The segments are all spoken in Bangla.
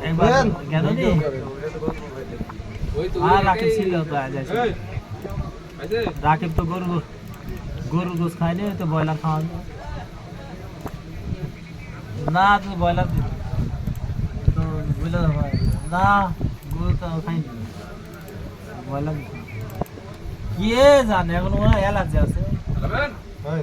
একবার বুঝলেন? গেল নি আর রাকিব ছিল তো আজ আছে রাকিব তো গরু গরুর গোস খায়নি তো ব্রয়লার খাওয়া না তুই ব্রয়লার তো বুঝলে না গরু তো খাইনি ব্রয়লার। কে জানে এখন হয় অ্যালার্জি আছে। হয়।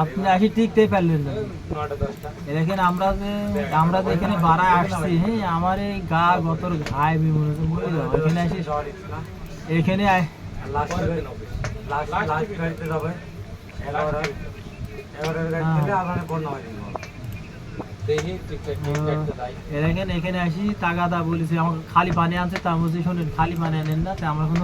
আপনি আসি টিকতেই পারলেন না। দেখেন আমরা যে আমরা যে এখানে বাড়ায় আসছি হ্যাঁ আমার এই গা গতর ঘায় বিমন এখানে আসি এখানে আয়। এখানে আসি তাগাদা বলেছি আমাকে খালি পানি আনছে তা বলছি শোনেন খালি পানি আনেন না তা আমরা কোনো